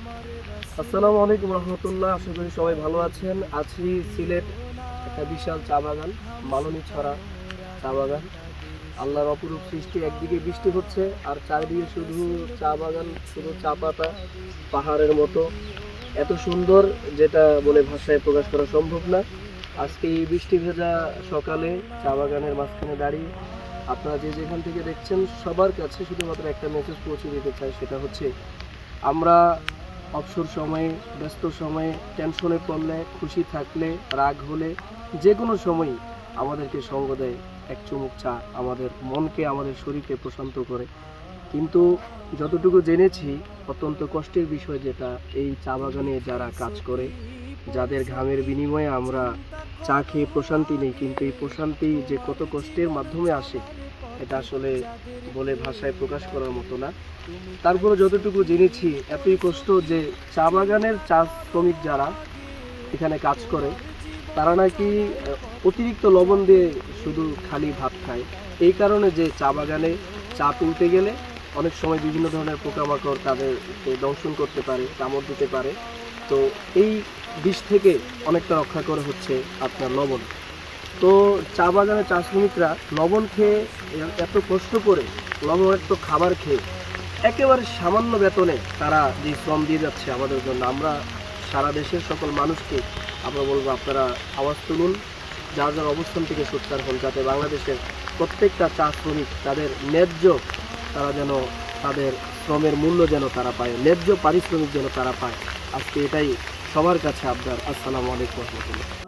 আসসালামু আলাইকুম রহমতুল্লাহ, আশা করি সবাই ভালো আছেন। আছি সিলেট একটা বিশাল চা বাগান ছড়া চা বাগান। আল্লাহর অপরূপ সৃষ্টি, একদিকে বৃষ্টি হচ্ছে আর চারিদিকে শুধু চা বাগান, শুধু চা পাতা, পাহাড়ের মতো। এত সুন্দর যেটা বলে ভাষায় প্রকাশ করা সম্ভব না। আজকে এই বৃষ্টি ভেজা সকালে চা বাগানের মাঝখানে দাঁড়িয়ে আপনারা যে যেখান থেকে দেখছেন সবার কাছে শুধুমাত্র একটা মেসেজ পৌঁছে দিতে চাই, সেটা হচ্ছে আমরা অবসর সময়ে, ব্যস্ত সময়ে টেনশনে পড়লে, খুশি থাকলে, রাগ হলে যে কোনো সময়ই আমাদেরকে সঙ্গ দেয়। এক চুমুক চা আমাদের মনকে, আমাদের শরীরকে প্রশান্ত করে। কিন্তু যতটুকু জেনেছি, অত্যন্ত কষ্টের বিষয় যেটা, এই চা বাগানে যারা কাজ করে, যাদের ঘামের বিনিময়ে আমরা চা খেয়ে প্রশান্তি নেই, কিন্তু এই প্রশান্তি যে কত কষ্টের মাধ্যমে আসে এটা আসলে বলে ভাষায় প্রকাশ করার মতো না। তারপরে যতটুকু জেনেছি, এতই কষ্ট যে চা বাগানের চা শ্রমিক যারা এখানে কাজ করে, তারা নাকি অতিরিক্ত লবণ দিয়ে শুধু খালি ভাত খায়। এই কারণে যে চা বাগানে চা তুলতে গেলে অনেক সময় বিভিন্ন ধরনের পোকামাকড় তাদেরকে দংশন করতে পারে, কামড় দিতে পারে। তো এই বিষ থেকে অনেকটা রক্ষা করে হচ্ছে আপনার লবণ। তো চা বাগানের চা শ্রমিকরা লবণ খেয়ে এত কষ্ট করে লবণাক্ত খাবার খেয়ে একেবারে সামান্য বেতনে তারা যে শ্রম দিয়ে যাচ্ছে আমাদের জন্য। আমরা সারা দেশের সকল মানুষকে, আমরা বলব আপনারা আওয়াজ তুলুন। যার যার অবস্থান থেকে সোচ্চার হন, যাতে বাংলাদেশের প্রত্যেকটা চা শ্রমিক তাদের ন্যায্য তারা যেন তাদের শ্রমের মূল্য যেন তারা পায়, ন্যায্য পারিশ্রমিক যেন তারা পায়। আজকে এটাই সবার কাছে আপনার আসসালামু আলাইকুম রহমতুল্লাহ।